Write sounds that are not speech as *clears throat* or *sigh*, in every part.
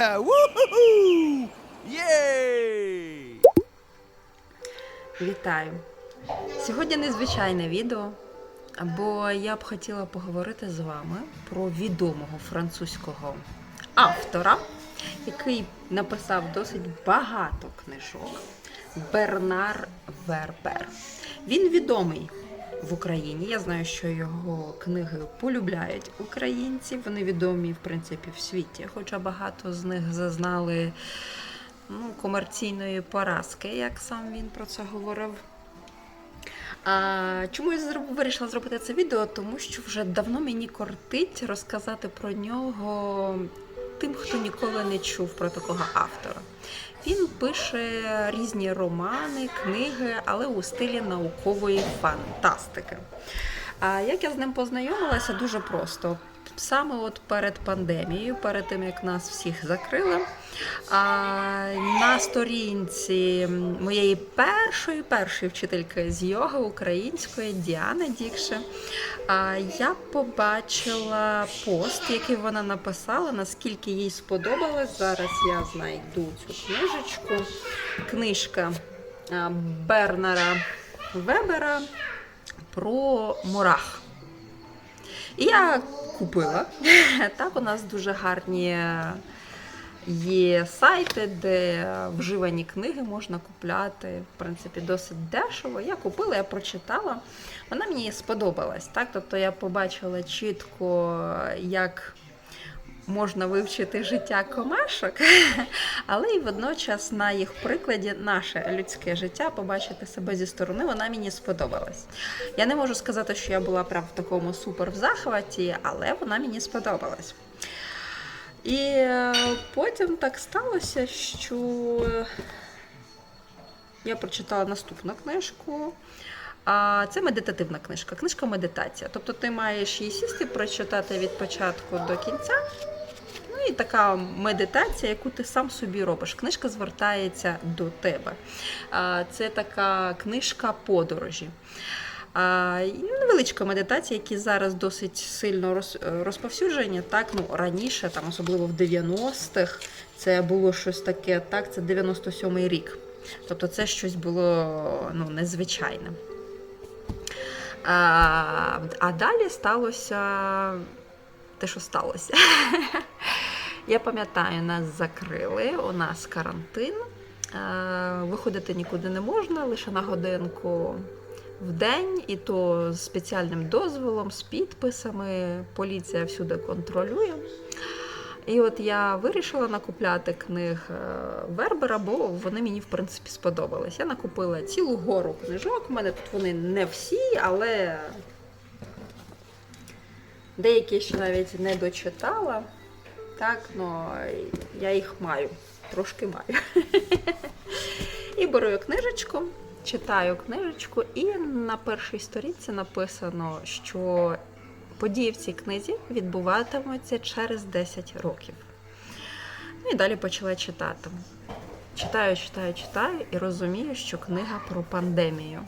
Woo-hoo-hoo! Єй! Вітаю! Сьогодні незвичайне відео, бо я б хотіла поговорити з вами про відомого французького автора, який написав досить багато книжок Бернар Вербер. Він відомий в Україні. Я знаю, що його книги полюбляють українці. Вони відомі, в принципі, в світі, хоча багато з них зазнали ну, комерційної поразки, як сам він про це говорив. А, чому я вирішила зробити це відео? Тому що вже давно мені кортить розказати про нього тим, хто ніколи не чув про такого автора. Він пише різні романи, книги, але у стилі наукової фантастики. А як я з ним познайомилася, дуже просто. Саме от перед пандемією, перед тим як нас всіх закрили, на сторінці моєї першої першої вчительки з йоги української Діани Дікше, я побачила пост, який вона написала, наскільки їй сподобалось. Зараз я знайду цю книжечку. Книжка а, Бернара Вебера про мурах. І я купила. *laughs* Так, у нас дуже гарні є сайти, де вживані книги можна купляти, в принципі, досить дешево. Я купила, я прочитала. Вона мені сподобалась. Так? Тобто я побачила чітко, як можна вивчити життя комашок, *laughs* але й водночас на їх прикладі наше людське життя побачити себе зі сторони, вона мені сподобалась. Я не можу сказати, що я була прям в такому супер в захваті, але вона мені сподобалась. І е, потім так сталося, що я прочитала наступну книжку. А це медитативна книжка, книжка медитація. Тобто ти маєш її сісти, прочитати від початку до кінця. Ну і така медитація, яку ти сам собі робиш. Книжка звертається до тебе. Це така книжка подорожі. Невеличка медитація, які зараз досить сильно роз- розповсюджені. Так, ну раніше, там особливо в 90-х, це було щось таке, так, це 97-й рік. Тобто це щось було ну, незвичайне. А, а далі сталося те, що сталося. *laughs* Я пам'ятаю, нас закрили, у нас карантин. Е, Виходити нікуди не можна, лише на годинку в день, і то з спеціальним дозволом, з підписами. Поліція всюди контролює. І от я вирішила накупляти книг е, Вербера, бо вони мені в принципі сподобались. Я накупила цілу гору книжок. У мене тут вони не всі, але деякі ще навіть не дочитала. Так, ну я їх маю, трошки маю. І беру книжечку, читаю книжечку, і на першій сторінці написано, що події в цій книзі відбуватимуться через 10 років. Ну і далі почала читати. Читаю, читаю, читаю і розумію, що книга про пандемію.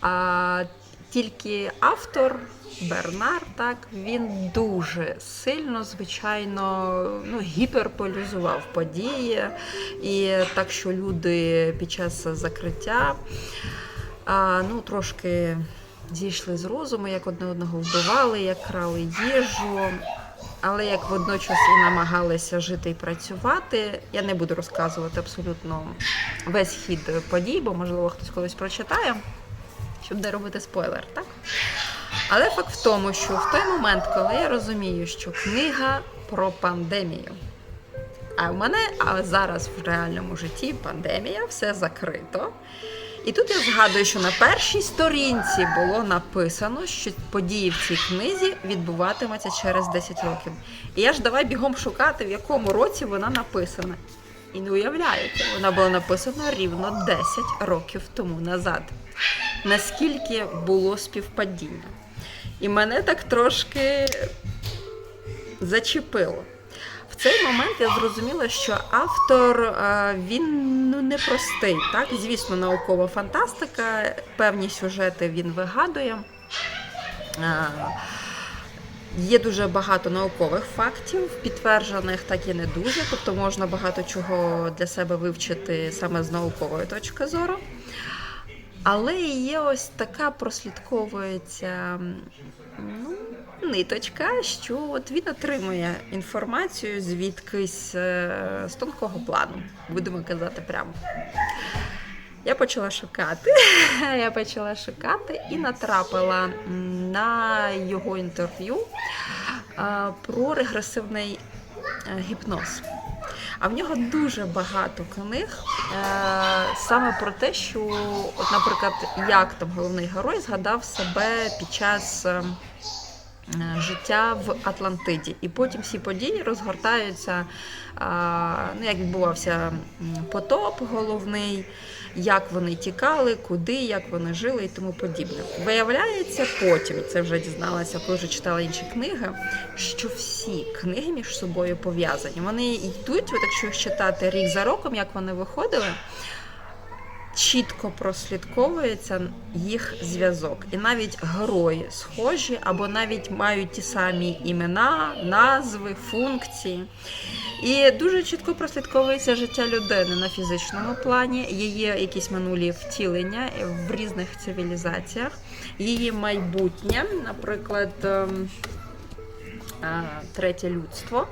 А тільки автор Бернар, так, він дуже сильно, звичайно, ну, гіперполізував події. І так, що люди під час закриття ну, трошки зійшли з розуму, як одне одного вбивали, як крали їжу. Але як водночас і намагалися жити і працювати, я не буду розказувати абсолютно весь хід подій, бо можливо хтось колись прочитає, щоб не робити спойлер, так? Але факт в тому, що в той момент, коли я розумію, що книга про пандемію, а в мене а зараз в реальному житті пандемія, все закрито. І тут я згадую, що на першій сторінці було написано, що події в цій книзі відбуватимуться через 10 років. І я ж давай бігом шукати, в якому році вона написана. І не уявляєте, вона була написана рівно 10 років тому назад. Наскільки було співпадіння. І мене так трошки зачепило. В цей момент я зрозуміла, що автор е, він ну непростий. Так, звісно, наукова фантастика, певні сюжети він вигадує. Е, Є дуже багато наукових фактів, підтверджених так і не дуже. Тобто можна багато чого для себе вивчити саме з наукової точки зору. Але є ось така прослідковується ну, ниточка, що от він отримує інформацію звідкись е, з тонкого плану, будемо казати прямо. Я почала шукати. *laughs* Я почала шукати і натрапила на його інтерв'ю про регресивний е, гіпноз. А в нього дуже багато книг е, саме про те, що, от, наприклад, як там головний герой згадав себе під час е, е, життя в Атлантиді. І потім всі події розгортаються, а, ну, як відбувався потоп головний, як вони тікали, куди, як вони жили і тому подібне. Виявляється, потім це вже дізналася, коли вже читала інші книги, що всі книги між собою пов'язані. Вони йдуть, от якщо їх читати рік за роком, як вони виходили. Чітко прослідковується їх зв'язок, і навіть герої схожі, або навіть мають ті самі імена, назви, функції. І дуже чітко прослідковується життя людини на фізичному плані, її якісь минулі втілення в різних цивілізаціях, її майбутнє, наприклад, ем, е, третє людство.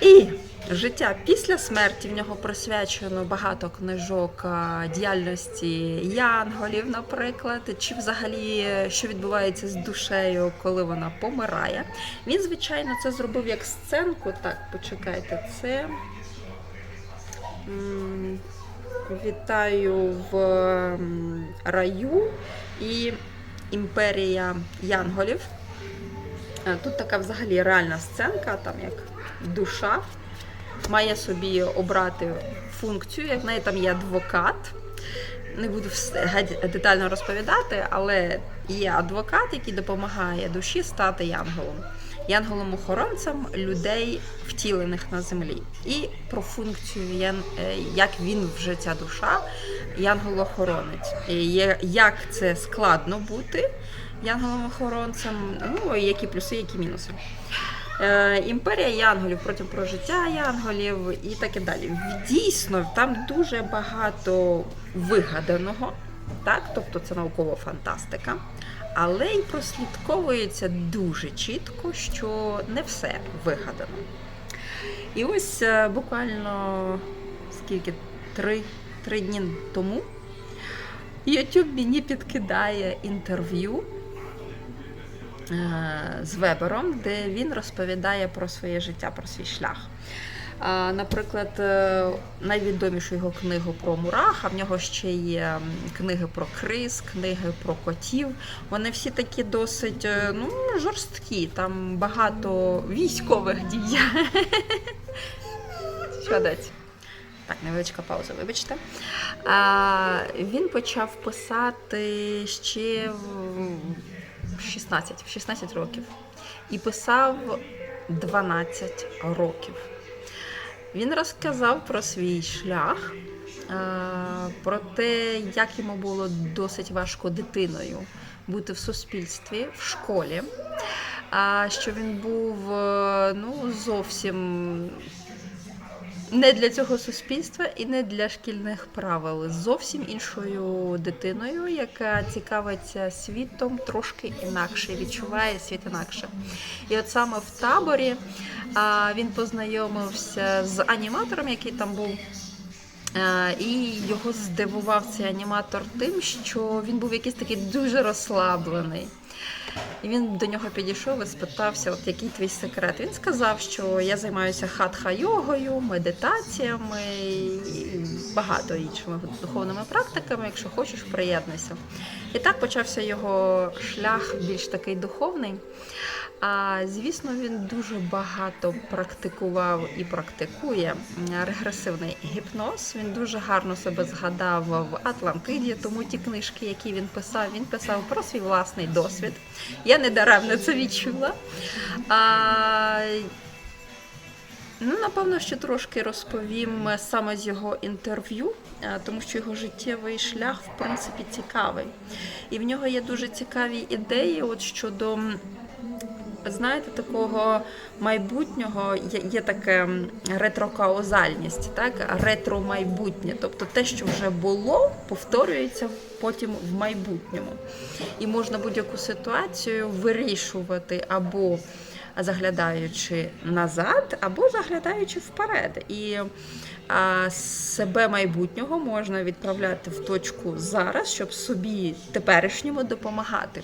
І життя після смерті в нього присвячено багато книжок діяльності янголів, наприклад, чи взагалі що відбувається з душею, коли вона помирає. Він, звичайно, це зробив як сценку. Так, почекайте, це. Вітаю в раю і імперія янголів. Е, Тут така взагалі реальна сценка, там як душа має собі обрати функцію, як в неї там є адвокат. Не буду все детально розповідати, але є адвокат, який допомагає душі стати янголом. Янголом-охоронцем людей, втілених на землі. І про функцію, е, як він вже ця душа, янгол-охоронець. Як це складно бути янголом-охоронцем, ну які плюси, які мінуси. Е, Імперія янголів, потім про життя янголів і так і далі. Дійсно, там дуже багато вигаданого, так? тобто це наукова фантастика, але й прослідковується дуже чітко, що не все вигадано. І ось е, буквально скільки три, три дні тому YouTube мені підкидає інтерв'ю з Вебером, де він розповідає про своє життя, про свій шлях. Наприклад, е, найвідомішу його книгу про мурах, а в нього ще є книги про криз, книги про котів. Вони всі такі досить е, ну, жорсткі, там багато військових дій. *laughs* Що дать? Так, невеличка пауза, вибачте. А, він почав писати ще 16, в 16 років. І писав 12 років. Він розказав про свій шлях, е, про те, як йому було досить важко дитиною бути в суспільстві, в школі. Що він був е, ну, зовсім не для цього суспільства і не для шкільних правил. Зовсім іншою дитиною, яка цікавиться світом трошки інакше, відчуває світ інакше. І от саме в таборі він познайомився з аніматором, який там був. І його здивував цей аніматор тим, що він був якийсь такий дуже розслаблений. І він до нього підійшов і спитався, от який твій секрет. Він сказав, що я займаюся хатха-йогою, медитаціями і багато іншими духовними практиками. Якщо хочеш, приєднуйся. І так почався його шлях більш такий духовний. А звісно, він дуже багато практикував і практикує регресивний гіпноз. Він дуже гарно себе згадав в Атлантиді, тому ті книжки, які він писав, він писав про свій власний досвід. Я не даремно це відчула. А, Ну, напевно, ще трошки розповім саме з його інтерв'ю, е, тому що його життєвий шлях, в принципі, цікавий. І в нього є дуже цікаві ідеї от щодо знаєте, такого майбутнього є, є таке ретрокаузальність, так? ретро-майбутнє. Тобто те, що вже було, повторюється потім в майбутньому. І можна будь-яку ситуацію вирішувати або заглядаючи назад, або заглядаючи вперед. І а, себе майбутнього можна відправляти в точку зараз, щоб собі теперішньому допомагати.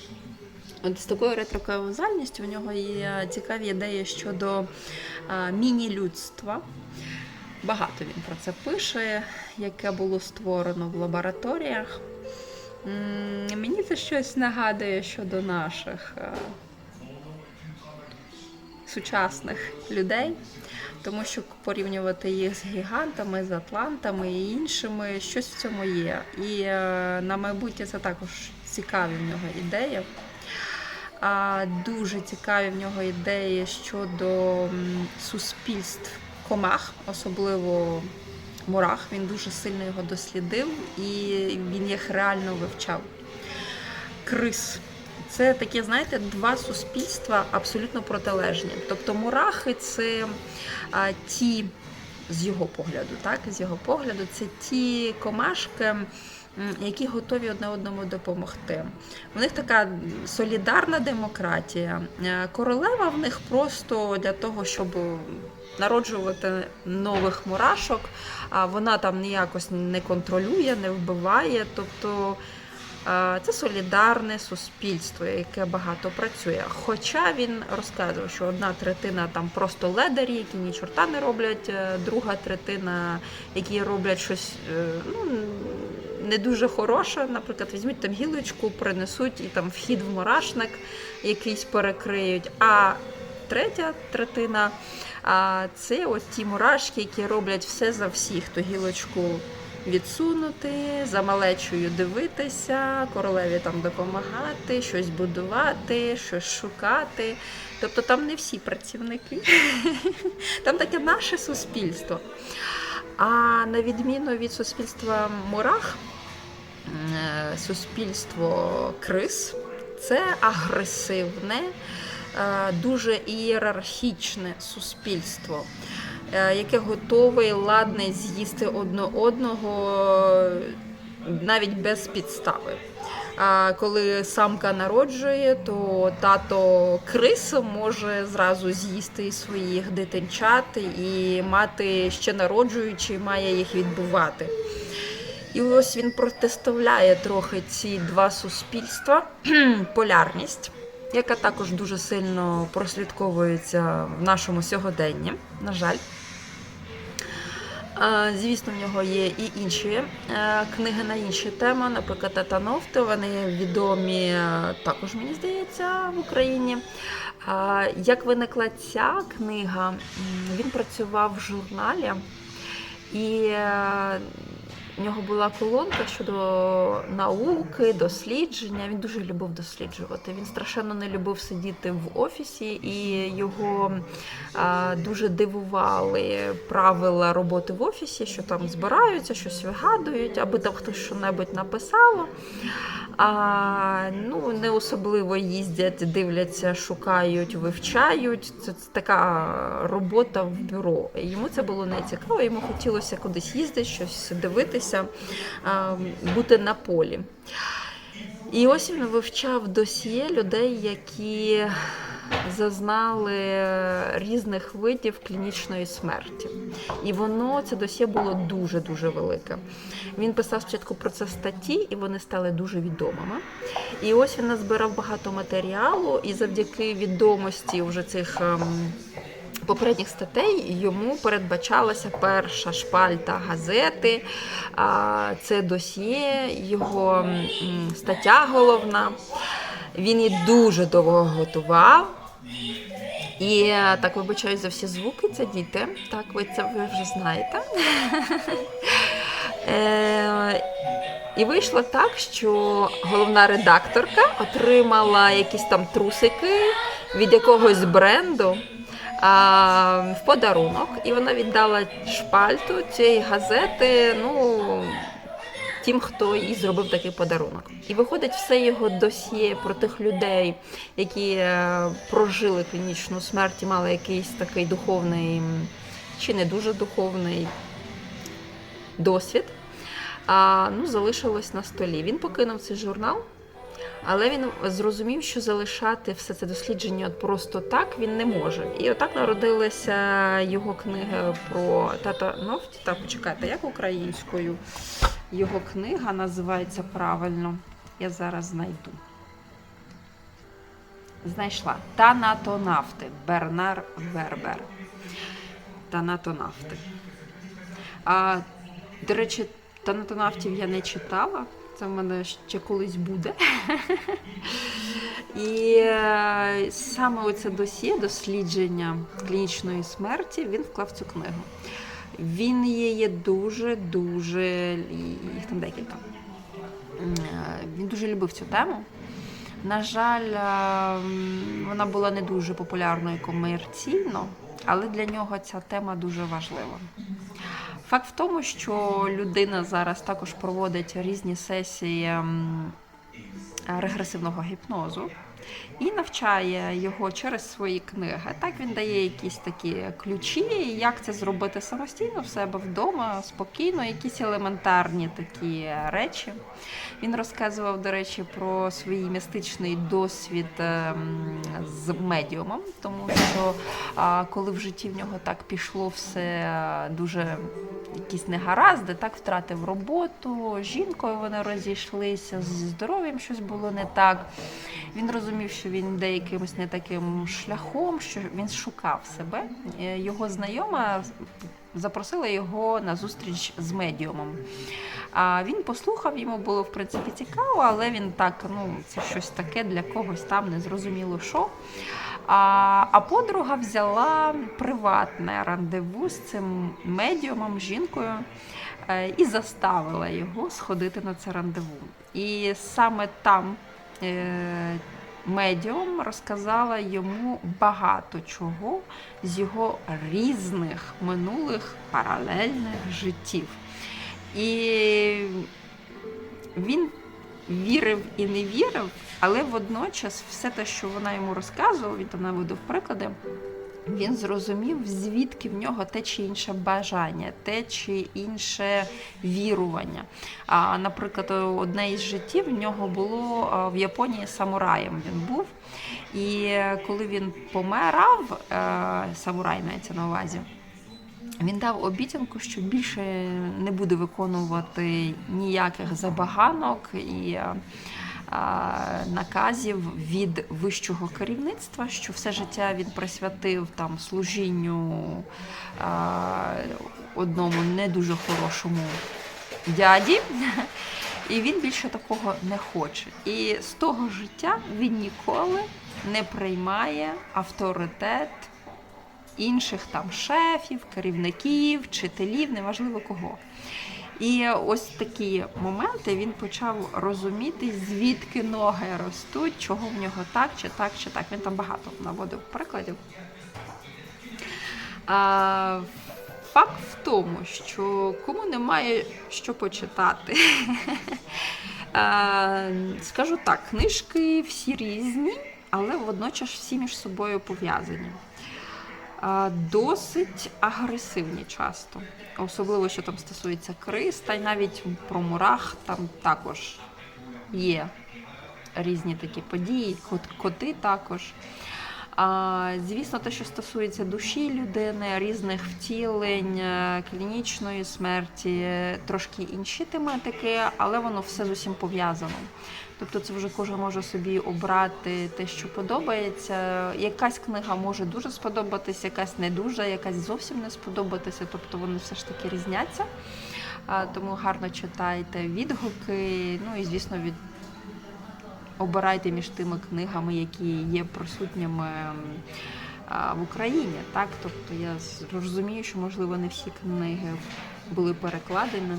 От з такою ретрокаузальністю у нього є цікаві ідеї щодо міні-людства. Багато він про це пише, яке було створено в лабораторіях. Мені це щось нагадує щодо наших сучасних людей, тому що порівнювати їх з гігантами, з атлантами і іншими, щось в цьому є. І е, на майбутнє це також цікаві в нього ідеї. А дуже цікаві в нього ідеї щодо суспільств комах, особливо мурах. Він дуже сильно його дослідив і він їх реально вивчав. Крис. Це такі, знаєте, два суспільства абсолютно протилежні. Тобто мурахи це а, ті, з його погляду, так, з його погляду, це ті комашки, які готові одне одному допомогти. У них така солідарна демократія. Е, Королева в них просто для того, щоб народжувати нових мурашок, а вона там ніякось не контролює, не вбиває. Тобто це солідарне суспільство, яке багато працює. Хоча він розказував, що одна третина там просто ледарі, які ні чорта не роблять, е, друга третина, які роблять щось е, ну, не дуже хороше. Наприклад, візьмуть там гілочку, принесуть і там вхід в мурашник якийсь перекриють. А третя третина це от ті мурашки, які роблять все за всіх. То гілочку відсунути, за малечою дивитися, королеві там допомагати, щось будувати, щось шукати. Тобто там не всі працівники, *laughs* там таке наше суспільство. А на відміну від суспільства мурах, е, суспільство крис це агресивне, е, дуже ієрархічне суспільство, яке готове і ладне з'їсти одне одного навіть без підстави. А коли самка народжує, то тато крис може зразу з'їсти своїх дитинчат і мати ще народжуючи, має їх відбувати. І ось він протиставляє трохи ці два суспільства, *clears throat* полярність, яка також дуже сильно прослідковується в нашому сьогоденні, на жаль. Звісно, в нього є і інші е, книги на інші теми, наприклад, Татановти. Вони відомі е, також, мені здається, в Україні. Як виникла ця книга, він працював в журналі, і е, в нього була колонка щодо науки, дослідження. Він дуже любив досліджувати. Він страшенно не любив сидіти в офісі, і його а, дуже дивували правила роботи в офісі, що там збираються, щось вигадують, аби там хтось що-небудь написало. А, ну, не особливо їздять, дивляться, шукають, вивчають. Це, така робота в бюро. Йому це було не цікаво, йому хотілося кудись їздити, щось дивитися, бути на полі. І ось він вивчав досьє людей, які зазнали різних видів клінічної смерті. І воно, це досьє було дуже-дуже велике. Він писав спочатку про це статті, і вони стали дуже відомими. І ось він назбирав багато матеріалу, і завдяки відомості вже цих. ем, Попередніх статей йому передбачалася перша шпальта газети, це досьє, його стаття головна. Він її дуже довго готував. І е, так вибачаю за всі звуки, це діти. Так, ви це ви вже знаєте. *laughs* Е, І вийшло так, що головна редакторка отримала якісь там трусики від якогось бренду а, в подарунок, і вона віддала шпальту цієї газети. Ну, тим, хто їй зробив такий подарунок. І виходить все його досьє про тих людей, які е, прожили клінічну смерть і мали якийсь такий духовний чи не дуже духовний досвід. А, ну, залишилось на столі. Він покинув цей журнал, але він зрозумів, що залишати все це дослідження просто так він не може. І отак народилася його книга про тата Нофті. Так, почекайте, як українською його книга називається правильно. Я зараз знайду. Знайшла Танатонавти Бернар Вербер. Танатонавти. А, до речі, танатонавтів я не читала. Це в мене ще колись буде. І е, саме оце досьє дослідження клінічної смерті він вклав цю книгу. Він її дуже-дуже, їх там декілька. Е, Він дуже любив цю тему. На жаль, е, вона була не дуже популярною комерційно, але для нього ця тема дуже важлива. Факт в тому, що людина зараз також проводить різні сесії регресивного гіпнозу і навчає його через свої книги. Так він дає якісь такі ключі, як це зробити самостійно в себе вдома, спокійно, якісь елементарні такі речі. Він розказував, до речі, про свій містичний досвід ем, з медіумом, тому що коли в житті в нього так пішло все дуже якісь негаразди, так втратив роботу, жінкою вони розійшлися, зі здоров'ям щось було не так. Він розумів, що він йде якимось не таким шляхом, що він шукав себе. Е, Його знайома запросила його на зустріч з медіумом. А він послухав, йому було в принципі цікаво, але він так, ну це щось таке для когось там незрозуміло що. А, а подруга взяла приватне рандеву з цим медіумом, жінкою, е, і заставила його сходити на це рандеву. І саме там е, медіум розказала йому багато чого з його різних минулих паралельних життів. І він вірив і не вірив, але водночас все те, що вона йому розказувала, він там наводив приклади. Він зрозумів, звідки в нього те чи інше бажання, те чи інше вірування. А, наприклад, одне із життів в нього було в Японії самураєм. Він був. І коли він помирав, е, самурай мається на увазі. Він дав обіцянку, що більше не буде виконувати ніяких забаганок і е, наказів від вищого керівництва, що все життя він присвятив там служінню одному не дуже хорошому дяді. І він більше такого не хоче. І з того життя він ніколи не приймає авторитет інших там шефів, керівників, вчителів, неважливо кого. І ось такі моменти він почав розуміти, звідки ноги ростуть, чого в нього так, чи так, чи так. Він там багато наводив прикладів. А, факт в тому, що кому немає що почитати. *laughs* Скажу так, книжки всі різні, але водночас всі між собою пов'язані. Досить агресивні часто, особливо що там стосується криз, та й навіть про мурах там також є різні такі події, коти також. А, звісно, те, що стосується душі людини, різних втілень, е, клінічної смерті, трошки інші тематики, але воно все з усім пов'язано. Тобто це вже кожен може собі обрати те, що подобається. Якась книга може дуже сподобатися, якась не дуже, якась зовсім не сподобатися. Тобто вони все ж таки різняться. Тому гарно читайте відгуки. Ну і звісно, від обирайте між тими книгами, які є присутніми в Україні. Так, тобто я розумію, що можливо не всі книги були перекладені.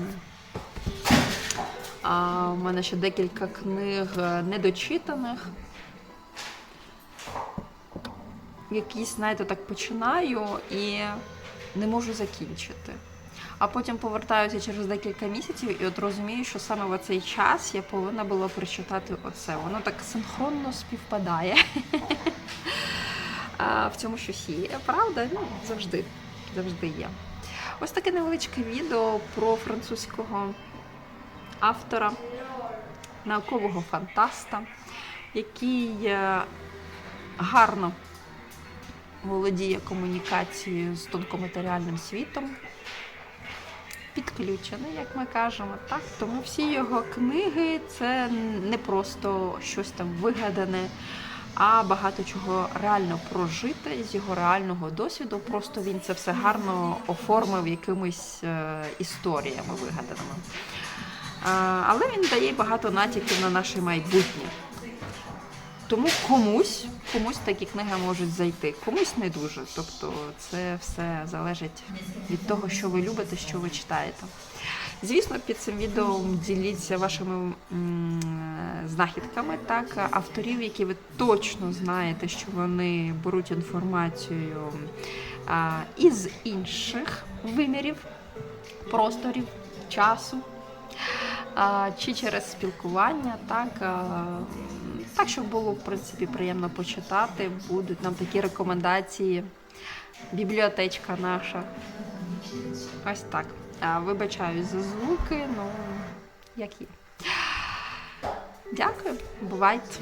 А у мене ще декілька книг е, недочитаних. Якісь, знаєте, так починаю і не можу закінчити. а потім повертаюся через декілька місяців і от розумію, що саме в цей час я повинна була прочитати оце. Воно так синхронно співпадає. *laughs* В цьому щось є. Правда? Ну, завжди, завжди є. Ось таке невеличке відео про французького автора, наукового фантаста, який е, гарно володіє комунікацією з тонкоматеріальним світом. Підключений, як ми кажемо, так тому всі його книги це не просто щось там вигадане, а багато чого реально прожите з його реального досвіду. Просто він це все гарно оформив якимись е, історіями вигаданими. Але він дає багато натяків на наше майбутнє. Тому комусь, комусь такі книги можуть зайти, комусь не дуже. Тобто це все залежить від того, що ви любите, що ви читаєте. Звісно, під цим відео діліться вашими знахідками, так, авторів, які ви точно знаєте, що вони беруть інформацію із інших вимірів, просторів, часу чи через спілкування, так, так, щоб було в принципі приємно почитати. Будуть нам такі рекомендації. Бібліотечка наша. Ось так. Вибачаю за звуки, ну як є. Дякую, бувайте.